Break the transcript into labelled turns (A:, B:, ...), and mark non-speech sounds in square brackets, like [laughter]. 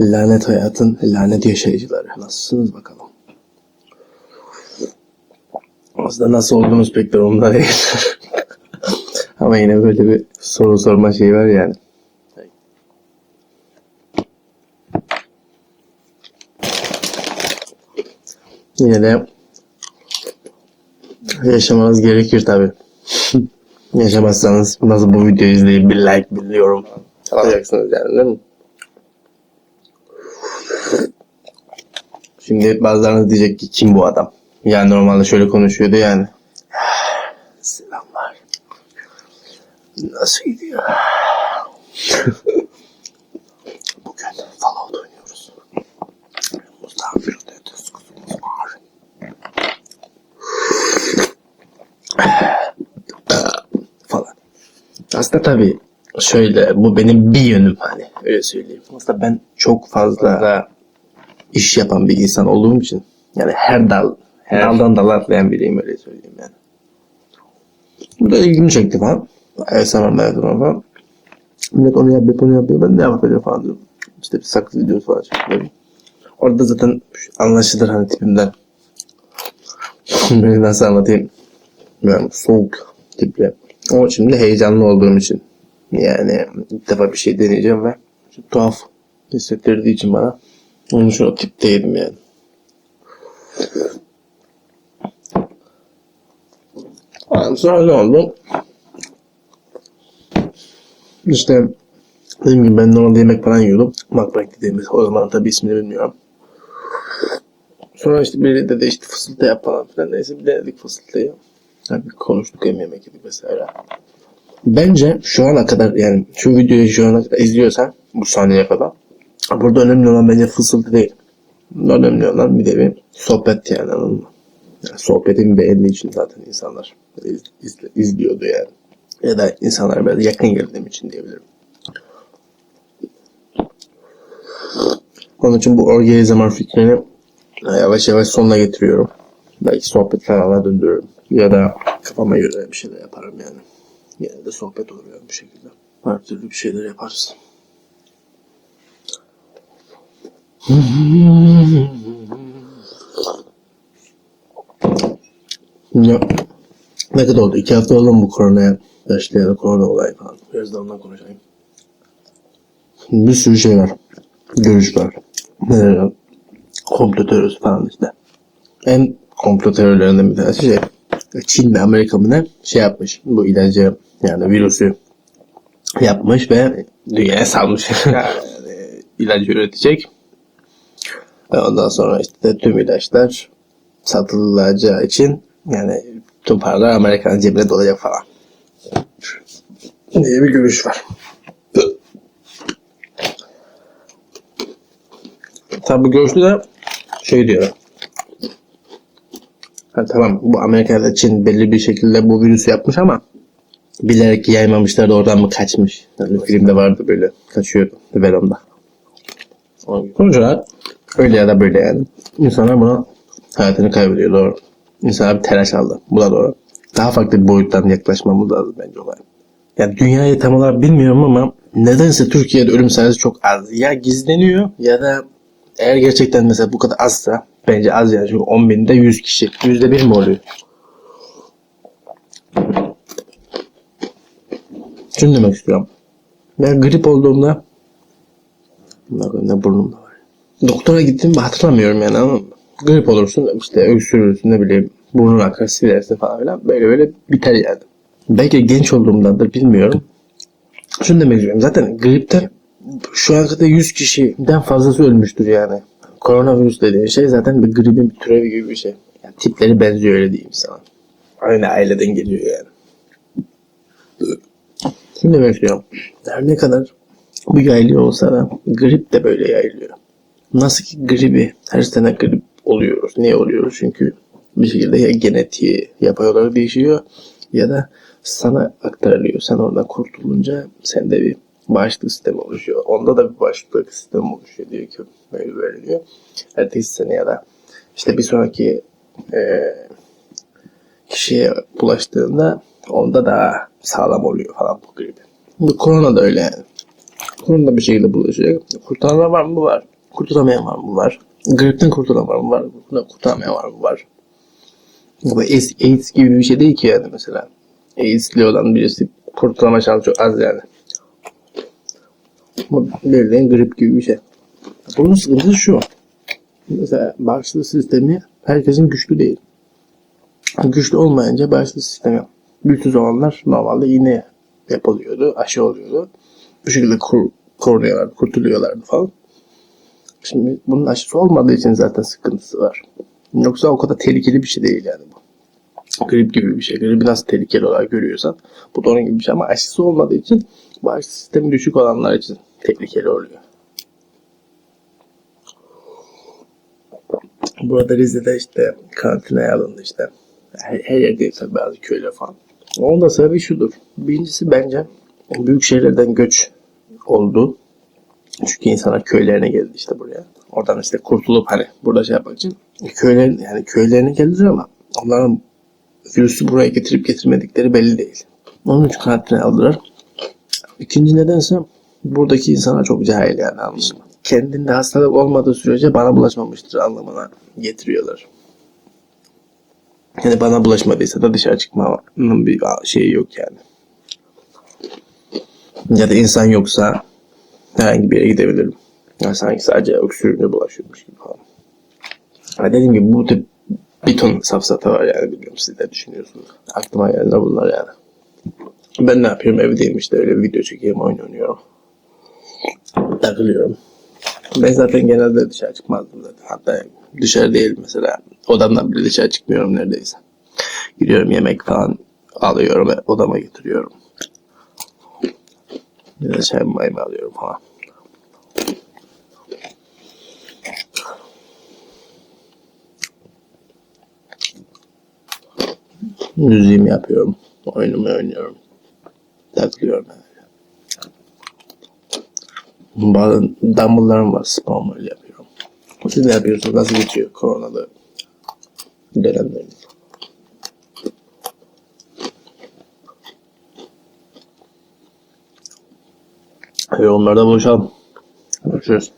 A: Lanet hayatın lanet yaşayıcıları. Nasılsınız bakalım? Aslında nasıl olduğunuz pek de umurumda değil. [laughs] Ama yine böyle bir soru sorma şeyi var yani. Yine de yaşamanız gerekir tabi. [laughs] Yaşamazsanız nasıl bu videoyu izleyip bir like, bir yorum alacaksınız yani değil mi? Şimdi bazılarınız diyecek ki kim bu adam? Yani normalde şöyle konuşuyordu yani. Selamlar. Nasıl gidiyor? [laughs] Bugün Fallout oynuyoruz. Mustafa bir de kuzumuz var. Falan. Aslında tabii şöyle bu benim bir yönüm hani öyle söyleyeyim. Aslında ben çok fazla iş yapan bir insan olduğum için yani her dal her daldan dala atlayan biriyim öyle söyleyeyim yani. Bu da ilgimi çekti falan. Evet tamam evet tamam falan. Millet onu yapıyor bunu yapıyor ben ne yapacağım falan diyorum. İşte bir sakız videosu falan çekiyorum. Orada zaten anlaşılır hani tipimden. [laughs] Böyle nasıl anlatayım. Yani soğuk tipli. Ama şimdi heyecanlı olduğum için. Yani ilk defa bir şey deneyeceğim ve tuhaf hissettirdiği için bana onun için o tipteydim yani. Yani sonra ne oldu? İşte dediğim gibi ben normalde yemek falan yiyordum. Mukbang dediğimiz o zaman tabii ismini bilmiyorum. Sonra işte biri dedi işte fısıltı yap falan. Neyse bir denedik fısıltıyı. Tabii konuştuk hem yemek yedik vesaire. Bence şu ana kadar yani şu videoyu şu ana kadar izliyorsan bu sahneye kadar burada önemli olan bence fısıltı değil. Önemli olan bir de bir sohbet yani anladın mı? Yani sohbetin beğendiği için zaten insanlar iz, izle- izliyordu yani. Ya da insanlar böyle yakın geldiğim için diyebilirim. Onun için bu orgazm fikrini yavaş yavaş sonuna getiriyorum. Belki sohbet kanalına döndürürüm. Ya da kafama göre bir şeyler yaparım yani. Yine de sohbet olur yani bu şekilde. Her türlü bir şeyler yaparız. Ya, ne kadar oldu? İki hafta oldu mu bu koronaya başlayalı korona olayı falan. Biraz da ondan konuşayım. Bir sürü şey var. Görüş var. Neler komplo teorisi falan işte. En komplo teorilerinden bir tanesi şey. Çin ve Amerika mı ne şey yapmış. Bu ilacı yani virüsü yapmış ve dünyaya salmış. [laughs] yani ilacı üretecek. Ondan sonra işte tüm ilaçlar satılacağı için yani tüm paralar Amerika'nın cebine dolacak falan. diye bir görüş var. Tabi bu görüşte de şey diyor. Ha, tamam bu Amerika'da Çin belli bir şekilde bu virüsü yapmış ama bilerek yaymamışlar da oradan mı kaçmış? Yani filmde vardı böyle kaçıyordu Venom'da. Sonuç olarak öyle ya da böyle yani. İnsanlar buna hayatını kaybediyor doğru. İnsanlar bir telaş aldı. Bu da doğru. Daha farklı bir boyuttan yaklaşmamız lazım bence olay. Yani dünyayı tam olarak bilmiyorum ama nedense Türkiye'de ölüm sayısı çok az. Ya gizleniyor ya da eğer gerçekten mesela bu kadar azsa bence az yani çünkü 10 binde 100 kişi. Yüzde bir mi oluyor? Şunu demek istiyorum. Ben grip olduğumda ne burnumda var. Doktora gittim hatırlamıyorum yani ama grip olursun işte öksürürsün ne bileyim burnun akar silersin falan filan böyle böyle biter yani. Belki genç olduğumdandır bilmiyorum. Şunu demek istiyorum zaten gripten şu an kadar 100 kişiden fazlası ölmüştür yani. Koronavirüs dediğin şey zaten bir gripin bir türevi gibi bir şey. Yani tipleri benziyor öyle diyeyim sana. Aynı aileden geliyor yani. Şunu demek istiyorum. Her ne kadar bu yayılıyor olsa da grip de böyle yayılıyor. Nasıl ki gribi her sene grip oluyoruz. Niye oluyoruz? Çünkü bir şekilde ya genetiği yapay olarak değişiyor ya da sana aktarılıyor. Sen oradan kurtulunca sende bir bağışıklık sistemi oluşuyor. Onda da bir bağışıklık sistemi oluşuyor diyor ki böyle böyle diyor. Ertesi sene ya da işte bir sonraki e, kişiye bulaştığında onda daha sağlam oluyor falan bu grip. Bu korona da öyle. Korona bir şekilde bulaşacak. Kurtaran var mı? Var. Kurtulamayan var mı? Var. Gripten kurtulan var mı? Var. Kurtulamayan var mı? Var. Bu AIDS gibi bir şey değil ki yani mesela. AIDS'li olan birisi kurtulama şansı çok az yani. Bu bildiğin grip gibi bir şey. Bunun sıkıntısı şu. Mesela bağışıklık sistemi herkesin güçlü değil. Güçlü olmayınca bağışıklık sistemi güçsüz olanlar normalde iğne yapılıyordu, aşı oluyordu. Bu şekilde kur, korunuyorlardı, kurtuluyorlardı falan. Şimdi bunun aşısı olmadığı için zaten sıkıntısı var. Yoksa o kadar tehlikeli bir şey değil yani bu. Grip gibi bir şey. Gribi nasıl tehlikeli olarak görüyorsan bu da onun gibi bir şey ama aşısı olmadığı için bağışıklık sistemi düşük olanlar için tehlikeli oluyor. Burada Rize'de işte karantinaya alındı işte. Her, her yerde tabii bazı köyler falan. Onun da sebebi şudur. Birincisi bence büyük şehirlerden göç oldu. Çünkü insanlar köylerine geldi işte buraya. Oradan işte kurtulup hani burada şey yapmak için köylerin yani köylerine geldiler ama onların virüsü buraya getirip getirmedikleri belli değil. Onun için karantinaya aldılar. İkinci nedense buradaki insanlar çok cahil yani anladın mı? Kendinde hastalık olmadığı sürece bana bulaşmamıştır anlamına getiriyorlar. Yani bana bulaşmadıysa da dışarı çıkmanın bir şeyi yok yani. Ya da insan yoksa herhangi bir yere gidebilirim. Ya sanki sadece öksürüğüne bulaşıyormuş gibi falan. Ha dediğim gibi bu tip bir ton safsata var yani bilmiyorum siz ne düşünüyorsunuz. Aklıma geldi bunlar yani. Ben ne yapıyorum evdeyim işte öyle video çekeyim oyun oynuyorum. Takılıyorum. Ben zaten genelde dışarı çıkmazdım zaten. Hatta dışarı değil mesela. Odamdan bile dışarı çıkmıyorum neredeyse. Gidiyorum yemek falan alıyorum ve odama getiriyorum. Bir de çay mayımı alıyorum falan. Müziğimi yapıyorum. Oyunumu oynuyorum. Takılıyorum yani. Bazen dumbbell'larım var. Spam öyle yapıyorum. Siz ne yapıyorsunuz? Nasıl geçiyor koronalı dönemleriniz? Yorumlarda buluşalım. Görüşürüz.